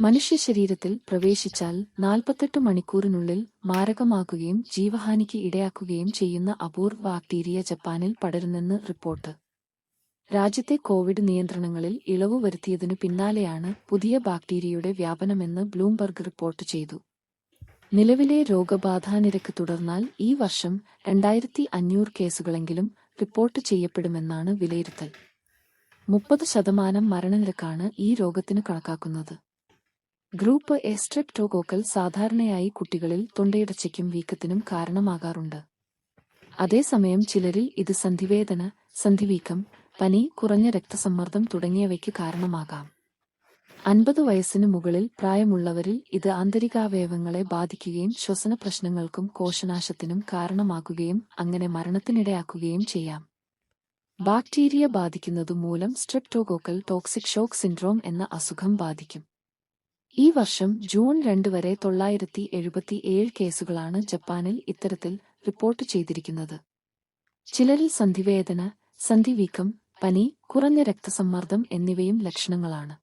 മനുഷ്യ ശരീരത്തിൽ പ്രവേശിച്ചാൽ നാൽപ്പത്തെട്ട് മണിക്കൂറിനുള്ളിൽ മാരകമാക്കുകയും ജീവഹാനിക്ക് ഇടയാക്കുകയും ചെയ്യുന്ന അപൂർവ ബാക്ടീരിയ ജപ്പാനിൽ പടരുന്നെന്ന് റിപ്പോർട്ട്. രാജ്യത്തെ കോവിഡ് നിയന്ത്രണങ്ങളിൽ ഇളവ് വരുത്തിയതിനു പിന്നാലെയാണ് പുതിയ ബാക്ടീരിയയുടെ വ്യാപനമെന്ന് ബ്ലൂംബർഗ് റിപ്പോർട്ട് ചെയ്തു. നിലവിലെ രോഗബാധാ നിരക്ക് തുടർന്നാൽ ഈ വർഷം രണ്ടായിരത്തി അഞ്ഞൂറ് കേസുകളെങ്കിലും റിപ്പോർട്ട് ചെയ്യപ്പെടുമെന്നാണ് വിലയിരുത്തൽ. മുപ്പത് ശതമാനം മരണനിരക്കാണ് ഈ രോഗത്തിന് കണക്കാക്കുന്നത്. ഗ്രൂപ്പ് എ സ്ട്രെപ്റ്റോകോക്കൽ സാധാരണയായി കുട്ടികളിൽ തൊണ്ടയിടച്ചയ്ക്കും വീക്കത്തിനും കാരണമാകാറുണ്ട്. അതേസമയം ചിലരിൽ ഇത് സന്ധിവേദന സന്ധിവീക്കം പനി കുറഞ്ഞ രക്തസമ്മർദ്ദം തുടങ്ങിയവയ്ക്ക് കാരണമാകാം. അൻപത് വയസ്സിനു മുകളിൽ പ്രായമുള്ളവരിൽ ഇത് ആന്തരികാവയവങ്ങളെ ബാധിക്കുകയും ശ്വസന പ്രശ്നങ്ങൾക്കും കോശനാശത്തിനും കാരണമാകുകയും അങ്ങനെ മരണത്തിനിടയാക്കുകയും ചെയ്യാം. ബാക്ടീരിയ ബാധിക്കുന്നതു മൂലം സ്ട്രെപ്റ്റോകോക്കൽ ടോക്സിക് ഷോക്ക് സിൻഡ്രോം എന്ന അസുഖം ബാധിക്കും. ഈ വർഷം ജൂൺ രണ്ട് വരെ തൊള്ളായിരത്തി എഴുപത്തിയേഴ് കേസുകളാണ് ജപ്പാനിൽ ഇത്തരത്തിൽ റിപ്പോർട്ട് ചെയ്തിരിക്കുന്നത്. ചിലരിൽ സന്ധിവേദന സന്ധിവീക്കം പനി കുറഞ്ഞ രക്തസമ്മർദ്ദം എന്നിവയും ലക്ഷണങ്ങളാണ്.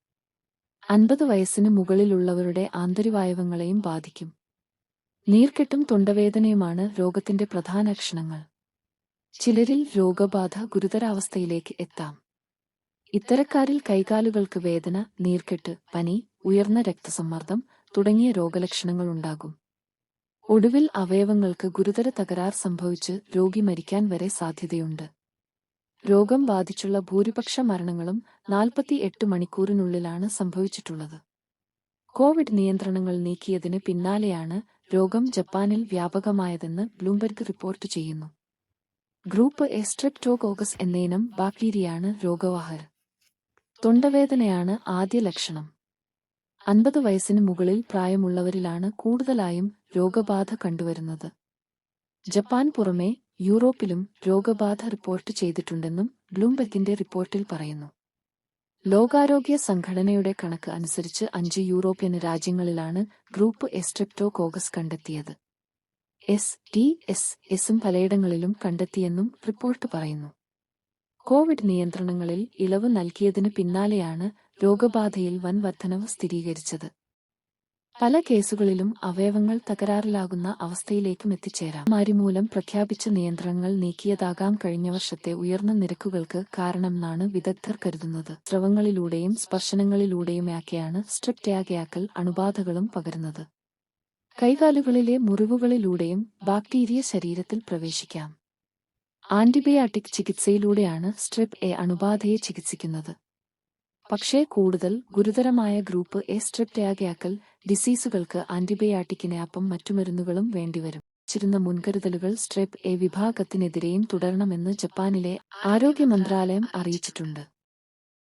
അൻപത് വയസ്സിന് മുകളിലുള്ളവരുടെ ആന്തരിവായവങ്ങളെയും ബാധിക്കും. നീർക്കെട്ടും തൊണ്ടവേദനയുമാണ് രോഗത്തിന്റെ പ്രധാന ലക്ഷണങ്ങൾ. ചിലരിൽ രോഗബാധ ഗുരുതരാവസ്ഥയിലേക്ക് എത്താം. ഇത്തരക്കാരിൽ കൈകാലുകൾക്ക് വേദന നീർക്കെട്ട് പനി ഉയർന്ന രക്തസമ്മർദ്ദം തുടങ്ങിയ രോഗലക്ഷണങ്ങൾ ഉണ്ടാകും. ഒടുവിൽ അവയവങ്ങൾക്ക് ഗുരുതര തകരാർ സംഭവിച്ച് രോഗി മരിക്കാൻ വരെ സാധ്യതയുണ്ട്. രോഗം ബാധിച്ചുള്ള ഭൂരിപക്ഷ മരണങ്ങളും നാൽപ്പത്തിയെട്ട് മണിക്കൂറിനുള്ളിലാണ് സംഭവിച്ചിട്ടുള്ളത്. കോവിഡ് നിയന്ത്രണങ്ങൾ നീക്കിയതിന് പിന്നാലെയാണ് രോഗം ജപ്പാനിൽ വ്യാപകമായതെന്ന് ബ്ലൂംബെർഗ് റിപ്പോർട്ട് ചെയ്യുന്നു. ഗ്രൂപ്പ് എ സ്ട്രെപ്റ്റോകോക്കസ് എന്നയിനം ബാക്ടീരിയയാണ് രോഗവാഹർ. തൊണ്ടവേദനയാണ് ആദ്യ ലക്ഷണം. അൻപത് വയസ്സിന് മുകളിൽ പ്രായമുള്ളവരിലാണ് കൂടുതലായും രോഗബാധ കണ്ടുവരുന്നത്. ജപ്പാൻ പുറമെ യൂറോപ്പിലും രോഗബാധ റിപ്പോർട്ട് ചെയ്തിട്ടുണ്ടെന്നും ബ്ലൂംബെർഗിന്റെ റിപ്പോർട്ടിൽ പറയുന്നു. ലോകാരോഗ്യ സംഘടനയുടെ കണക്ക് അനുസരിച്ച് അഞ്ച് യൂറോപ്യൻ രാജ്യങ്ങളിലാണ് ഗ്രൂപ്പ് എസ്ട്രെപ്റ്റോകോകസ് കണ്ടെത്തിയത്. എസ് ടി എസ് എസും പലയിടങ്ങളിലും കണ്ടെത്തിയെന്നും റിപ്പോർട്ട് പറയുന്നു. കോവിഡ് നിയന്ത്രണങ്ങളിൽ ഇളവ് നൽകിയതിന് പിന്നാലെയാണ് രോഗബാധയിൽ വൻ വർധനവ് സ്ഥിരീകരിച്ചത്. പല കേസുകളിലും അവയവങ്ങൾ തകരാറിലാകുന്ന അവസ്ഥയിലേക്കും എത്തിച്ചേരാം. മാരിമൂലം പ്രഖ്യാപിച്ച നിയന്ത്രണങ്ങൾ നീക്കിയതാകാം കഴിഞ്ഞ വർഷത്തെ ഉയർന്ന നിരക്കുകൾക്ക് കാരണമെന്നാണ് വിദഗ്ധർ കരുതുന്നത്. സ്രവങ്ങളിലൂടെയും സ്പർശനങ്ങളിലൂടെയുമൊക്കെയാണ് സ്ട്രിപ്റ്റയാകയാക്കൽ അണുബാധകളും പകരുന്നത്. കൈകാലുകളിലെ മുറിവുകളിലൂടെയും ബാക്ടീരിയ ശരീരത്തിൽ പ്രവേശിക്കാം. ആന്റിബയോട്ടിക് ചികിത്സയിലൂടെയാണ് സ്ട്രിപ്പ് എ അണുബാധയെ ചികിത്സിക്കുന്നത്. പക്ഷേ കൂടുതൽ ഗുരുതരമായ ഗ്രൂപ്പ് എ സ്ട്രിപ്റ്റയാകയാക്കൽ ഡിസീസുകൾക്ക് ആന്റിബയോട്ടിക്കിനൊപ്പം മറ്റു മരുന്നുകളും വേണ്ടിവരും. ചിരുന്ന മുൻകരുതലുകൾ സ്ട്രെപ്പ് എ വിഭാഗത്തിനെതിരെയും തുടരണമെന്ന് ജപ്പാനിലെ ആരോഗ്യ മന്ത്രാലയം അറിയിച്ചിട്ടുണ്ട്.